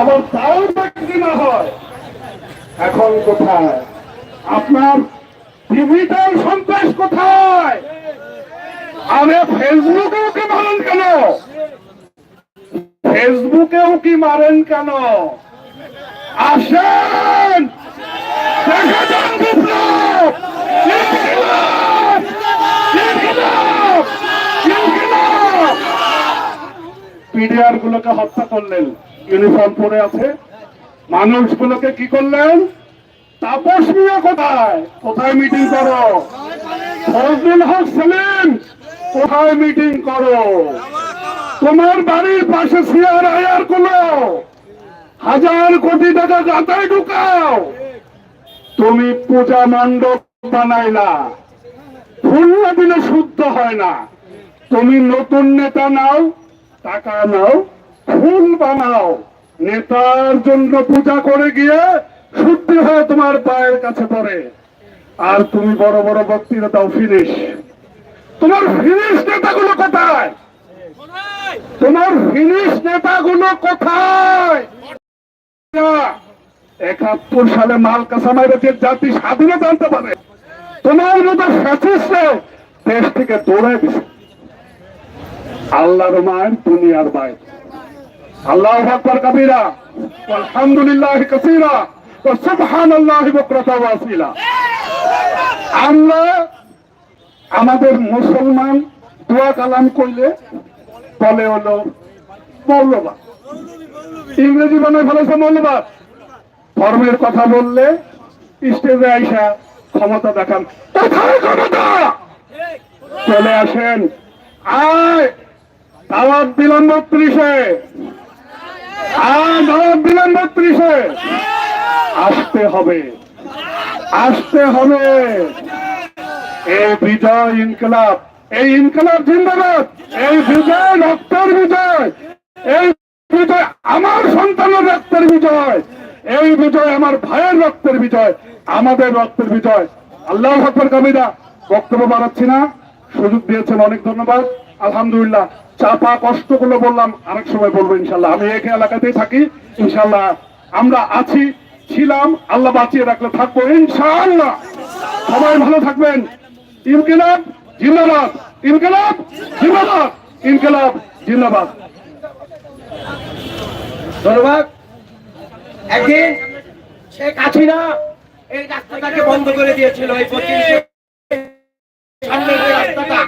আবার তাও ব্যক্তি না হয়, এখন কোথায়? আপনার ডিজিটাল সন্ত্রাস কোথায়? আরে ফেসবুকেও কি মারেন কেন? ফেসবুকেও কি মারেন কেন? আসেন! দেখা যান বিপ্লব ইনকিলাব! ইনকিলাব! ইনকিলাব! পিডিআর গুলোকে হত্যা করলেন। ইউনিফর্ম পরে আছে। মানুষগুলোকে কি করলেন? তাপস নিয়ে কোথায়? কোথায় মিটিং করো? ফজলুল হক সেলিম, কোথায় মিটিং করো? তোমার বাড়ির পাশে সিআর আয়ারগুলো। হাজার কোটি টাকা গাতায় ঢুকাও। তুমি পূজা মণ্ডপ বানাইলা। ফুল দিলে শুদ্ধ হয় না। তুমি নতুন নেতা নাও। টাকা নাও, ফুল বানাও। নেতার জন্য পূজা করে গিয়ে শুদ্ধি হয়ে তোমার পায়ের কাছে পড়ে। আর তুমি বড় বড় বক্তৃতা দাও, ফিনিশ। তোমার ফিনিশ নেতাগুলো কোথায়? তোমার ফিনিশ নেতাগুলো কোথায়? একাত্তর সালে মাল কাসামাইরা যে জাতি স্বাধীনতা আনতে পারে। তোমার মতো ফ্যাসিস্টে দেশ থেকে দৌড়ে দিছে আল্লাহর মায়ের দুনিয়ার বাইরে। আল্লাহ আকবর কবিরা, আলহামদুলিল্লাহ কাসীরা ও সুবহানাল্লাহ বুকরাতা ওয়া আসীলা আমরা আমাদের মুসলমান দোয়া কালাম কইলে বলে হলো মৌলবাদ। ইংরেজি বানায় ফেলেছে মৌলবাদ। ধর্মের কথা বললে স্টেজে আইসা ক্ষমতা দেখান। কোথায় ক্ষমতা! চলে আসেন। আয়! দাওয়াত দিলাম বত্রিশে। আয় দাওয়াত দিলাম বত্রিশে। আসতে হবে। আসতে হবে। এই বিজয় ইনকলাব। এই ইনকলাব জিন্দাবাদ। এই বিজয় রক্তের বিজয়। এই বিজয় আমার সন্তানের রক্তের বিজয়। এই বিজয় আমার ভাইয়ের রক্তের বিজয়। আমাদের রক্তের বিজয়। আল্লাহ কামিদা বক্তব্য বাড়াচ্ছি না। সুযোগ দিয়েছেন, অনেক ধন্যবাদ। আলহামদুলিল্লাহ। চাপা কষ্টগুলো বললাম, আরেক সময় বলব ইনশাল্লাহ। আমি এই এলাকাতেই থাকি, ইনশাল্লাহ আমরা আছি, ছিলাম, আল্লাহ বাঁচিয়ে রাখলে থাকব ইনশাআল্লাহ। সবাই ভালো থাকবেন। ইনকিলাব, জিন্দাবাদ। ইনকিলাব জিন্দাবাদ। ইনকিলাব, জিন্দাবাদ। ধন্যবাদ। একদিন শেখ হাসিনা এই রাস্তাটাকে বন্ধ করে দিয়েছিল, এই সামনের রাস্তাটা।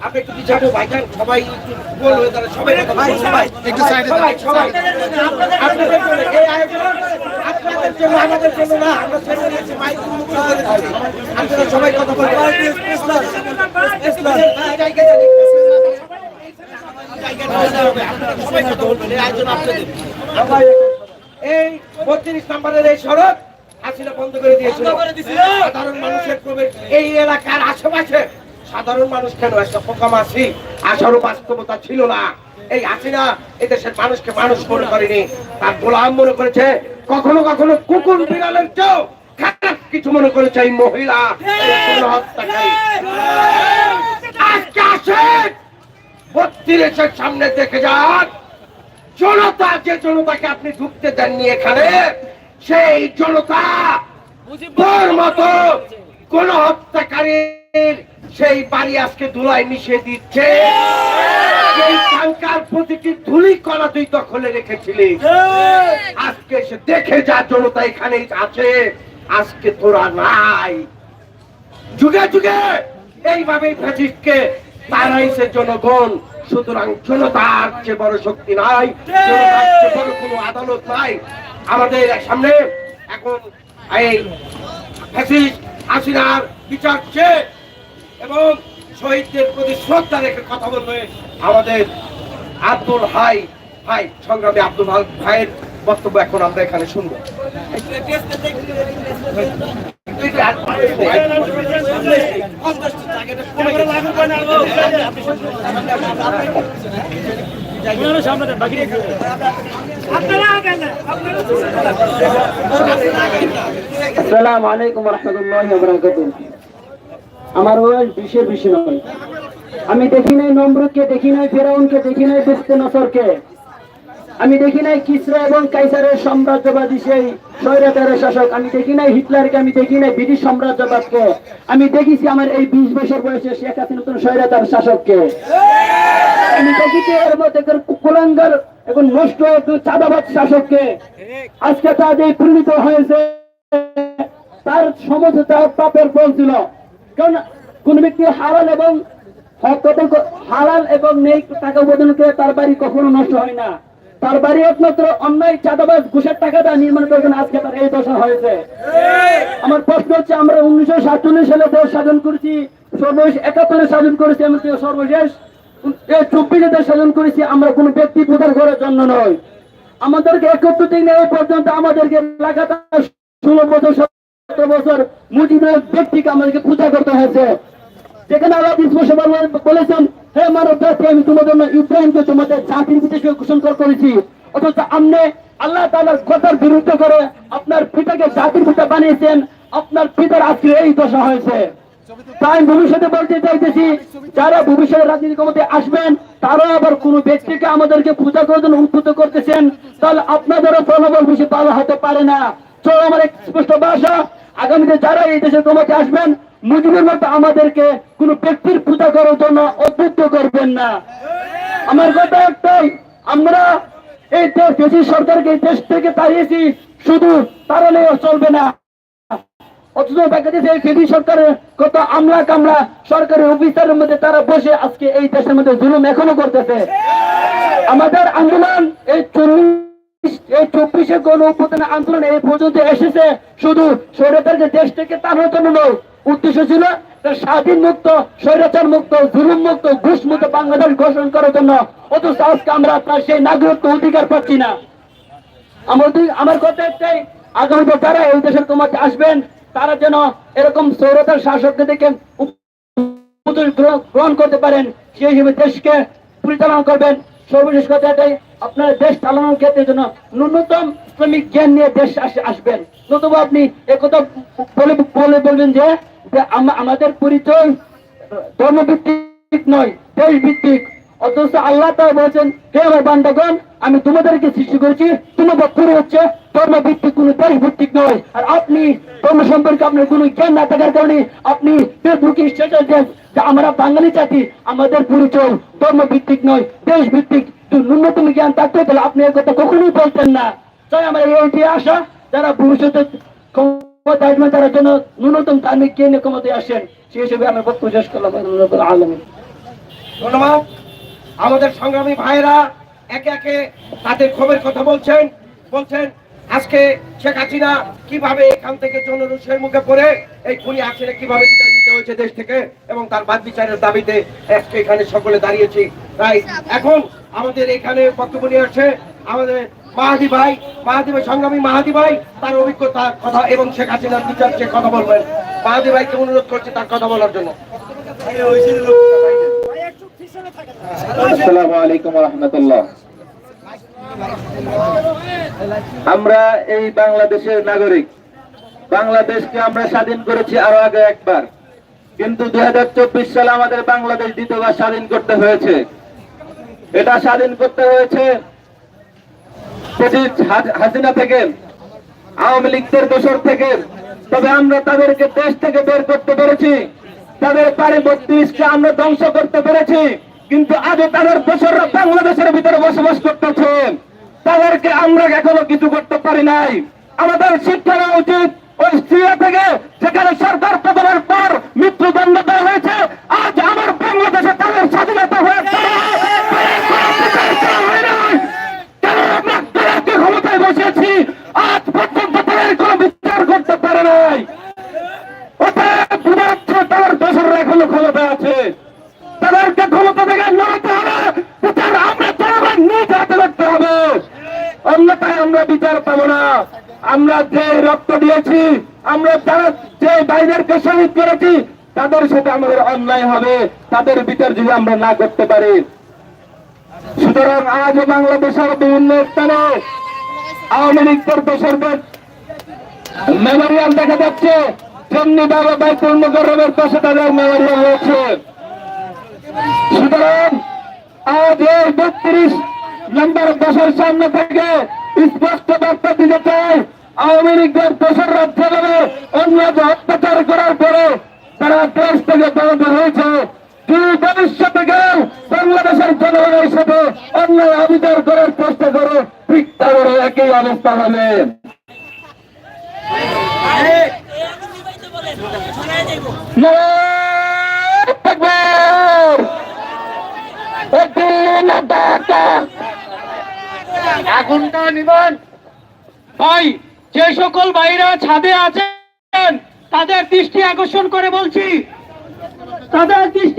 আপনি একটু পিছাবো ভাইজান সবাই গোল হয়ে দাঁড়ান, সবাই কথা সবাই একটু সাইডে সবাই সবাই আপনাদের জন্য এই আয়োজন আপনাদের জন্য আমাদের জন্য না আমরা ছেড়ে দিয়েছি মাইক মুক্ত করে দিয়েছি আপনারা সবাই কথা বলবেন ইসলাম ইসলাম সবাই কথা বলবেন এই আয়োজন আপনাদের এই বত্রিশ নম্বরের এই সড়ক হাসিনা বন্ধ করে দিয়েছিল সাধারণ মানুষের প্রবেশ এই এলাকার আশেপাশে সাধারণ মানুষ কেন একটা পোকামাছি আসারও বাস্তবতা ছিল না। এই হাসিনা এই দেশের মানুষকে মানুষ মনে করেনি। তার গোলাম মনে করেছে কখনো কখনো কুকুর বিড়ালের চেয়েও খারাপ কিছু মনে করেছে এই মহিলা। আজকে আসেন বত্রিশের সামনে দেখে যান। জনতা যে জনতাকে আপনি ঢুকতে দেননি এখানে সেই জনতা মতো কোন হত্যাকারীর সেই বাড়ি আজকে ধুলায় মিশিয়ে দিচ্ছে। সেই টাঙ্কার প্রতিটি ধুলি কণা তুই দখলে রেখেছিলি। আজকে সে দেখে যা জনতা এখানেই আছে। আজকে তোরা নাই। যুগে যুগে এইভাবেই ফ্যাসিস্টকে তারাইছে জনগণ। সুতরাং জনতার চেয়ে বড় শক্তি নাই। জনতার চেয়ে বড় কোনো আদালত নাই। আমাদের সামনে এখন এই ফ্যাসিস্ট হাসিনার বিচার চেয়ে এবং শহীদদের প্রতি শ্রদ্ধা রেখে কথা বলবে আমাদের আব্দুল হাই হাই সংগ্রামী আব্দুল হাই ভাইয়ের বক্তব্য এখন আমরা এখানে শুনব। আসসালামু আলাইকুম রহমতুল্লাহ আমার বয়স বিশের বেশি নয়। আমি দেখি নাই নমরুদকে, দেখি নাই ফেরাউনকে, দেখি নাই দুস্তে নসরকে। আমি দেখি নাই কিসরা এবং কাইসারের সাম্রাজ্যবাদী সেই স্বৈরাচারের শাসক। আমি দেখি নাই হিটলারকে, আমি দেখি নাই ব্রিটিশ সাম্রাজ্যবাদকে। আমি দেখেছি আমার এই বিশ বছর বয়সে শেখ হাসিনা নতুন স্বৈরাচার শাসককে। আমি দেখেছি এর মধ্যে একজন কুলাঙ্গার এখন নষ্ট চাঁদাবাদ শাসককে। আজকে তা যে পরিণত হয়েছে, তার সমস্ত তার পাপের ফল ছিল। কারণ কোন ব্যক্তি হালাল এবং হালাল এবং নেই টাকা উপার্জন করে তার বাড়ি কখনো নষ্ট হয় না। তার বাড়ি একমাত্র অন্যায়, চাঁদাবাজ, ঘুষের টাকা দেওয়া নির্মাণ করেছেন আজকে তার এই দশা হয়েছে। আমার প্রশ্ন হচ্ছে, আমরা উনিশশো সাতচল্লিশ সালে দেশ স্বাধীন করেছি, সর্বশেষ একাত্তরে স্বাধীন করেছি, আমি সর্বশেষ। চব্বিশে দেশ স্বাধীন করেছি, আমরা কোনো ব্যক্তি প্রধান করার জন্য নয় আমাদেরকে একত্র দিনে এই পর্যন্ত আমাদেরকে লাগাতার ষোলো বছর বছর মুজিবের ব্যক্তিকে আমাদেরকে পূজা করতে হয়েছে। যেখানে আল্লাহ বলেছেন, হে মানব জাতি, আমি জন্য ইব্রাহিমকে তোমাদের জাতির করেছি। অথচ আপনি আল্লাহ তাআলার কথার বিরুদ্ধে করে আপনার পিতাকে জাতির পিতা বানিয়েছেন। আপনার পিতার আজকে এই দশা হয়েছে। তাই ভবিষ্যতে বলতে চাইতেছি, যারা ভবিষ্যতে রাজনীতি ক্ষমতায় আসবেন তারা আবার কোন ব্যক্তিকে আমাদেরকে পূজা করার জন্য উদ্বুদ্ধ করতেছেন, তাহলে আপনাদেরও ফলাফল বেশি ভালো হতে পারে না। চলো আমার স্পষ্ট ভাষা আগামীতে যারা এই দেশের ক্ষমতায় আসবেন, মুজিবের মতো আমাদেরকে কোন ব্যক্তির পূজা করার জন্য উদ্বুদ্ধ করবেন না। আমার কথা একটাই, আমরা এই দেশ, দেশি সরকারকে এই দেশ থেকে তাড়িয়েছি, শুধু তাড়ালেও চলবে না। অথচ দেখা যাচ্ছে এই কেন্দ্রীয় সরকারের কত আমলা কামলা সরকারি অফিসারের মধ্যে তারা বসে আজকে এই দেশের মধ্যে জুলুম এখনও করতেছে। আমাদের আন্দোলন এই চল্লিশ এই চব্বিশে গণ উপদান আন্দোলন এই পর্যন্ত এসেছে। শুধু স্বৈরাচারকে দেশ থেকে তাড়ানোর জন্য নয়, উদ্দেশ্য ছিল স্বাধীন মুক্ত, স্বৈরাচার মুক্ত, জুলুম মুক্ত, ঘুষ মুক্ত বাংলাদেশ ঘোষণা করার জন্য। অথচ আজকে আমরা তার সেই নাগরিকত্ব অধিকার পাচ্ছি না। আমাদের আমার কথা একটাই আগামীতে যারা এই দেশের তোমাকে আসবেন, তারা যেন এরকম সৌরতার শাসককে দেখে গ্রহণ করতে পারেন, সেই হিসেবে দেশকে পরিচালনা করবেন। সর্বশেষ কথা এটাই আপনার দেশ চালানোর ক্ষেত্রে জন্য ন্যূনতম ইসলামিক জ্ঞান নিয়ে দেশ আসবেন। নতুবা আপনি একথা বলে বলে বলবেন যে আমাদের পরিচয় ধর্মভিত্তিক নয় দেশ ভিত্তিক অথচ আল্লাহ তাআলা বলেছেন, হে আমার বান্দাগণ, আমি তোমাদেরকে সৃষ্টি করেছি। তোমার বক্তব্য হচ্ছে ধর্ম ভিত্তিক কোন দেশ ভিত্তিক নয়। আর আপনি ধর্ম সম্পর্কে আপনার কোনো জ্ঞান না থাকার কারণে আপনি ফেসবুকে স্ট্যাটাস দেন যে, আমরা বাঙালি জাতি, আমাদের পরিচয় ধর্ম ভিত্তিক নয় দেশ ভিত্তিক ন্যূনতম জ্ঞান থাকতে তাহলে আপনি এই কথা কখনোই বলতেন না। তাই আমার এই আশা যারা ভবিষ্যতে ক্ষমতা আসবেন, তারা যেন ন্যূনতম ধার্মিক জ্ঞানে ক্ষমতায় আসেন, সেই হিসেবে আমি বক্তব্য শেষ করলাম আলমী ধন্যবাদ। আমাদের সংগ্রামী ভাইরা একে একে তাদের ক্ষোভের কথা বলছেন বলছেন, আজকে শেখ হাসিনা কীভাবে এখান থেকে জনরুষের মুখে পড়ে, এই খুনি হাসিনা কীভাবে বিদায় নিতে হয়েছে দেশ থেকে? এবং তার বাদ বিচারের দাবিতে আজকে এখানে সকলে দাঁড়িয়েছি। তাই এখন আমাদের এখানে বক্তব্য আসছে আমাদের মাহাদি ভাই মাহাদি ভাই, সংগ্রামী মাহাদি ভাই, তার অভিজ্ঞতা, কথা এবং শেখ হাসিনার বিচার সে কথা বলবেন। মাহাদি ভাইকে অনুরোধ করছে তার কথা বলার জন্য। আমরা এই বাংলাদেশের নাগরিক। বাংলাদেশকে আমরা স্বাধীন করেছি আরও আগে একবার। কিন্তু দুই হাজার চব্বিশ সালে আমাদের বাংলাদেশ দ্বিতীয়বার স্বাধীন করতে হয়েছে। এটা স্বাধীন করতে হয়েছে। হাসিনা থেকে, আওয়ামী লীগদের দোসর থেকে, তবে আমরা তাদেরকে দেশ থেকে বের করতে পেরেছি। তাদের বাড়ি বত্রিশকে আমরা ধ্বংস করতে পেরেছি। কিন্তু আজও তাদের দোসররা বাংলাদেশের ভিতরে বসবাস করতেছে। তাদেরকে আমরা এখনও কিছু করতে পারি নাই। আমাদের শিক্ষা উচিত। ওই সিরিয়া থেকে যেখানে সরকার পতনের পর মৃত্যুদণ্ড দেওয়া হয়েছে যে রক্ত দিয়েছি। আমরা যারা যে ভাইদেরকে শহীদ করেছি, তাদের সাথে আমাদের অন্যায় হবে। তাদের বিচার যদি আমরা না করতে পারি। সুতরাং আজও বাংলাদেশের বিভিন্ন স্থানে আওয়ামী লীগের দোষরদের মেমোরিয়াল দেখা যাচ্ছে। যেমনি বাবা বাইতুল মুকররমের পাশে তাদের মেমোরিয়াল রয়েছে। করেন আজ এই বত্রিশ নম্বর দেশের সামনে থেকে স্পষ্ট বার্তা দিতে চাই আওয়ামী লীগের দেশের রাজ্য হবে অত্যাচার করার পরে তারা দেশ থেকে বেরোতে হয়েছে। কি ভবিষ্যতে গেল বাংলাদেশের জনগণের সাথে অন্য অবিচার করার চেষ্টা করে, ঠিক তারও একই অবস্থা হবে। আগুনটা নিবেন। ভাই যে সকল ভাইরা ছাদে আছেন তাদের দৃষ্টি আকর্ষণ করে বলছি। তাদের দৃষ্টি